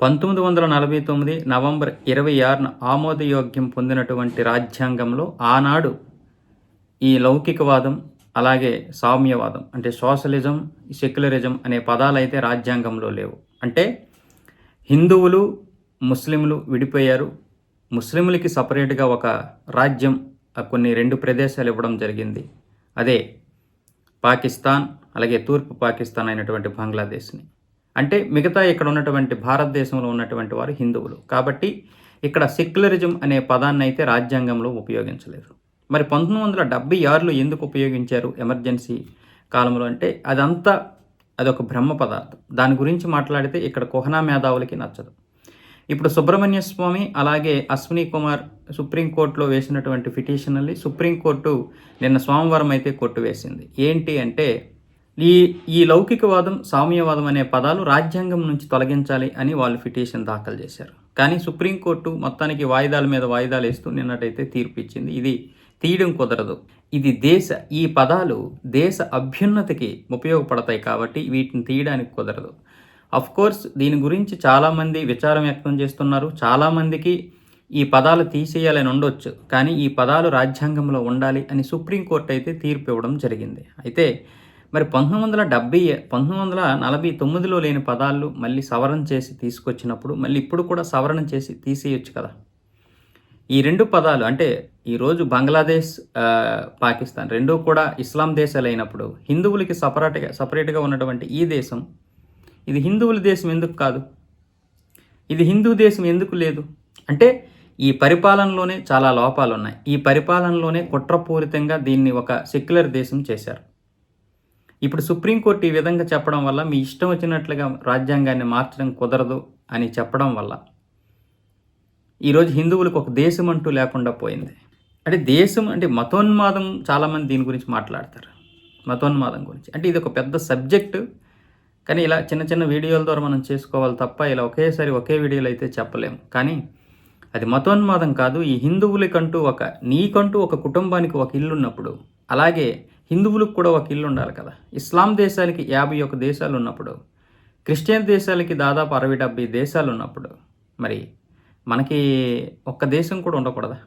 పంతొమ్మిది వందల నలభై తొమ్మిది నవంబర్ ఇరవై ఆరున ఆమోదయోగ్యం పొందినటువంటి రాజ్యాంగంలో ఆనాడు ఈ లౌకికవాదం అలాగే సామ్యవాదం అంటే సోషలిజం సెక్యులరిజం అనే పదాలు అయితే రాజ్యాంగంలో లేవు. అంటే హిందువులు ముస్లింలు విడిపోయారు. ముస్లింలకి సపరేట్గా ఒక రాజ్యం కొన్ని రెండు ప్రదేశాలు ఇవ్వడం జరిగింది. అదే పాకిస్తాన్ అలాగే తూర్పు పాకిస్తాన్ అయినటువంటి బంగ్లాదేశ్ని. అంటే మిగతా ఇక్కడ ఉన్నటువంటి భారతదేశంలో ఉన్నటువంటి వారు హిందువులు. కాబట్టి ఇక్కడ సెక్యులరిజం అనే పదాన్ని అయితే రాజ్యాంగంలో ఉపయోగించలేదు. మరి పంతొమ్మిది వందల డెబ్బై ఆరులో ఎందుకు ఉపయోగించారు ఎమర్జెన్సీ కాలంలో అంటే అదంతా అదొక బ్రహ్మ పదార్థం. దాని గురించి మాట్లాడితే ఇక్కడ కుహనా మేధావులకి నచ్చదు. ఇప్పుడు సుబ్రహ్మణ్య స్వామి అలాగే అశ్విని కుమార్ సుప్రీంకోర్టులో వేసినటువంటి పిటిషన్లని సుప్రీంకోర్టు నిన్న సోమవారం అయితే కొట్టు వేసింది. ఏంటి అంటే ఈ ఈ లౌకికవాదం సామ్యవాదం అనే పదాలు రాజ్యాంగం నుంచి తొలగించాలి అని వాళ్ళు పిటిషన్ దాఖలు చేశారు. కానీ సుప్రీంకోర్టు మొత్తానికి వాయిదాల మీద వాయిదాలు వేస్తూ నిన్నటైతే తీర్పు ఇచ్చింది. ఇది తీయడం కుదరదు. ఇది దేశ ఈ పదాలు దేశ అభ్యున్నతికి ఉపయోగపడతాయి కాబట్టి వీటిని తీయడానికి కుదరదు. అఫ్ కోర్స్ దీని గురించి చాలామంది విచారం వ్యక్తం చేస్తున్నారు. చాలామందికి ఈ పదాలు తీసేయాలని ఉండొచ్చు. కానీ ఈ పదాలు రాజ్యాంగంలో ఉండాలి అని సుప్రీంకోర్టు అయితే తీర్పు ఇవ్వడం జరిగింది. అయితే మరి పంతొమ్మిది వందల డెబ్బై పంతొమ్మిది వందల నలభై తొమ్మిదిలో లేని పదాలు మళ్ళీ సవరణ చేసి తీసుకొచ్చినప్పుడు మళ్ళీ ఇప్పుడు కూడా సవరణ చేసి తీసేయొచ్చు కదా. ఈ రెండు పదాలు అంటే ఈరోజు బంగ్లాదేశ్ పాకిస్తాన్ రెండూ కూడా ఇస్లాం దేశాలు అయినప్పుడు హిందువులకి సపరేట్గా సపరేట్గా ఉన్నటువంటి ఈ దేశం ఇది హిందువుల దేశం ఎందుకు కాదు? ఇది హిందూ దేశం ఎందుకు లేదు? అంటే ఈ పరిపాలనలోనే చాలా లోపాలు ఉన్నాయి ఈ పరిపాలనలోనే కుట్రపూరితంగా దీన్ని ఒక సెక్యులర్ దేశం చేశారు. ఇప్పుడు సుప్రీంకోర్టు ఈ విధంగా చెప్పడం వల్ల మీ ఇష్టం వచ్చినట్లుగా రాజ్యాంగాన్ని మార్చడం కుదరదు అని చెప్పడం వల్ల ఈరోజు హిందువులకు ఒక దేశం అంటూ లేకుండా పోయింది. అంటే దేశం అంటే మతోన్మాదం చాలామంది దీని గురించి మాట్లాడతారు. మతోన్మాదం గురించి. అంటే ఇది ఒక పెద్ద సబ్జెక్టు. కానీ ఇలా చిన్న చిన్న వీడియోల ద్వారా మనం చేసుకోవాలి తప్ప ఇలా ఒకేసారి ఒకే వీడియోలో అయితే చెప్పలేము. కానీ అది మతోన్మాదం కాదు. ఈ హిందువులకంటూ ఒక నీకంటూ ఒక కుటుంబానికి ఒక ఇల్లు ఉన్నప్పుడు అలాగే హిందువులకు కూడా ఒక ఇల్లు ఉండాలి కదా. ఇస్లాం దేశాలకి యాభై ఒక దేశాలు ఉన్నప్పుడు క్రిస్టియన్ దేశాలకి దాదాపు అరవై డెబ్బై దేశాలు ఉన్నప్పుడు మరి మనకి ఒక్క దేశం కూడా ఉండకూడదా?